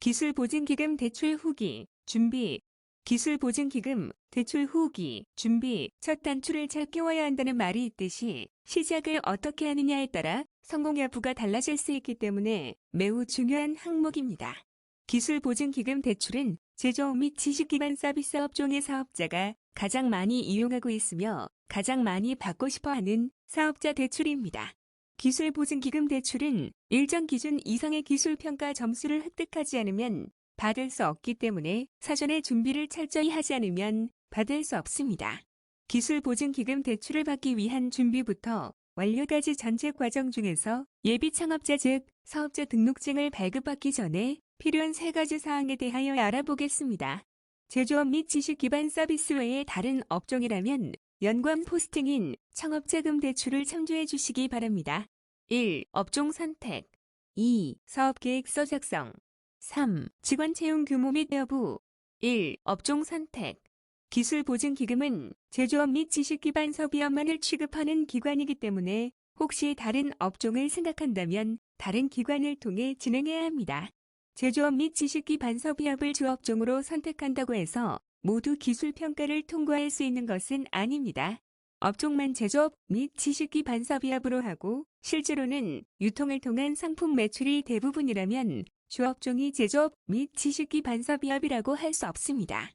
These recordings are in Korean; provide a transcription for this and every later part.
기술보증기금 대출 후기, 준비. 기술보증기금, 대출 후기, 준비, 첫 단추를 잘 끼워야 한다는 말이 있듯이 시작을 어떻게 하느냐에 따라 성공 여부가 달라질 수 있기 때문에 매우 중요한 항목입니다. 기술보증기금 대출은 제조업 및 지식기반 서비스 업종의 사업자가 가장 많이 이용하고 있으며 가장 많이 받고 싶어하는 사업자 대출입니다. 기술보증기금 대출은 일정 기준 이상의 기술평가 점수를 획득하지 않으면 받을 수 없기 때문에 사전에 준비를 철저히 하지 않으면 받을 수 없습니다. 기술보증기금 대출을 받기 위한 준비부터 완료까지 전체 과정 중에서 예비 창업자 즉 사업자 등록증을 발급받기 전에 필요한 세 가지 사항에 대하여 알아보겠습니다. 제조업 및 지식 기반 서비스 외의 다른 업종이라면 연관 포스팅인 창업자금 대출을 참조해 주시기 바랍니다. 1. 업종 선택 2. 사업계획서 작성 3. 직원 채용 규모 및 여부 1. 업종 선택 기술 보증 기금은 제조업 및 지식 기반 서비업만을 취급하는 기관이기 때문에 혹시 다른 업종을 생각한다면 다른 기관을 통해 진행해야 합니다. 제조업 및 지식 기반 서비업을 주업종으로 선택한다고 해서 모두 기술 평가를 통과할 수 있는 것은 아닙니다. 업종만 제조업 및 지식기반 서비업으로 하고 실제로는 유통을 통한 상품 매출이 대부분이라면 주업종이 제조업 및 지식기반 서비업이라고 할 수 없습니다.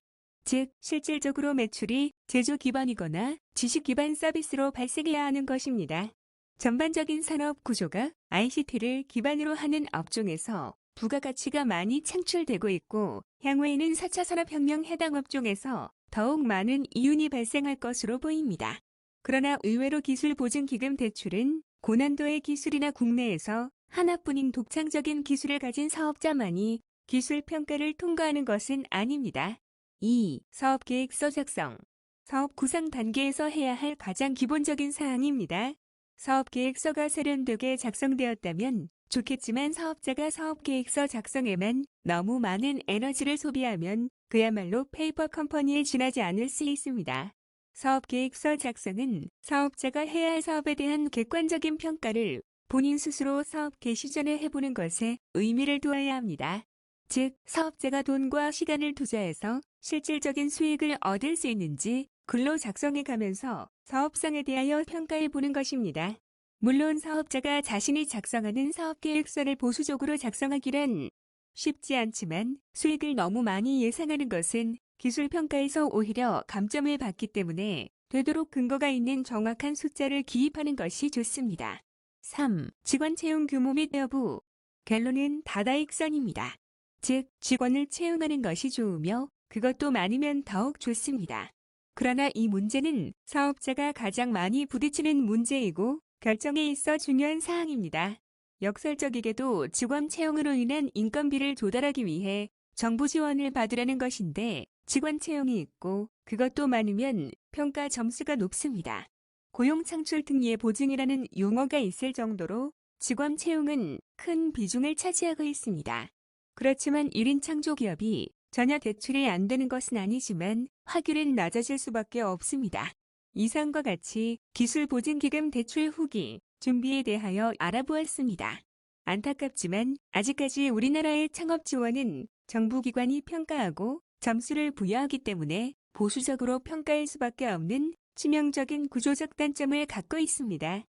즉, 실질적으로 매출이 제조 기반이거나 지식 기반 서비스로 발생해야 하는 것입니다. 전반적인 산업 구조가 ICT를 기반으로 하는 업종에서 부가가치가 많이 창출되고 있고 향후에는 4차 산업혁명 해당 업종에서 더욱 많은 이윤이 발생할 것으로 보입니다. 그러나 의외로 기술 보증 기금 대출은 고난도의 기술이나 국내에서 하나뿐인 독창적인 기술을 가진 사업자만이 기술 평가를 통과하는 것은 아닙니다. 2. 사업 계획서 작성. 사업 구상 단계에서 해야 할 가장 기본적인 사항입니다. 사업 계획서가 세련되게 작성되었다면 좋겠지만 사업자가 사업계획서 작성에만 너무 많은 에너지를 소비하면 그야말로 페이퍼 컴퍼니에 지나지 않을 수 있습니다. 사업계획서 작성은 사업자가 해야 할 사업에 대한 객관적인 평가를 본인 스스로 사업 개시 전에 해보는 것에 의미를 두어야 합니다. 즉, 사업자가 돈과 시간을 투자해서 실질적인 수익을 얻을 수 있는지 글로 작성해 가면서 사업상에 대하여 평가해 보는 것입니다. 물론 사업자가 자신이 작성하는 사업계획서를 보수적으로 작성하기란 쉽지 않지만 수익을 너무 많이 예상하는 것은 기술평가에서 오히려 감점을 받기 때문에 되도록 근거가 있는 정확한 숫자를 기입하는 것이 좋습니다. 3. 직원 채용 규모 및 여부. 결론은 다다익선입니다. 즉, 직원을 채용하는 것이 좋으며 그것도 많으면 더욱 좋습니다. 그러나 이 문제는 사업자가 가장 많이 부딪히는 문제이고 결정에 있어 중요한 사항입니다. 역설적이게도 직원 채용으로 인한 인건비를 조달하기 위해 정부 지원을 받으라는 것인데 직원 채용이 있고 그것도 많으면 평가 점수가 높습니다. 고용 창출 등의 보증이라는 용어가 있을 정도로 직원 채용은 큰 비중을 차지하고 있습니다. 그렇지만 1인 창조 기업이 전혀 대출이 안 되는 것은 아니지만 확률은 낮아질 수밖에 없습니다. 이상과 같이 기술보증기금 대출 후기 준비에 대하여 알아보았습니다. 안타깝지만 아직까지 우리나라의 창업 지원은 정부기관이 평가하고 점수를 부여하기 때문에 보수적으로 평가할 수밖에 없는 치명적인 구조적 단점을 갖고 있습니다.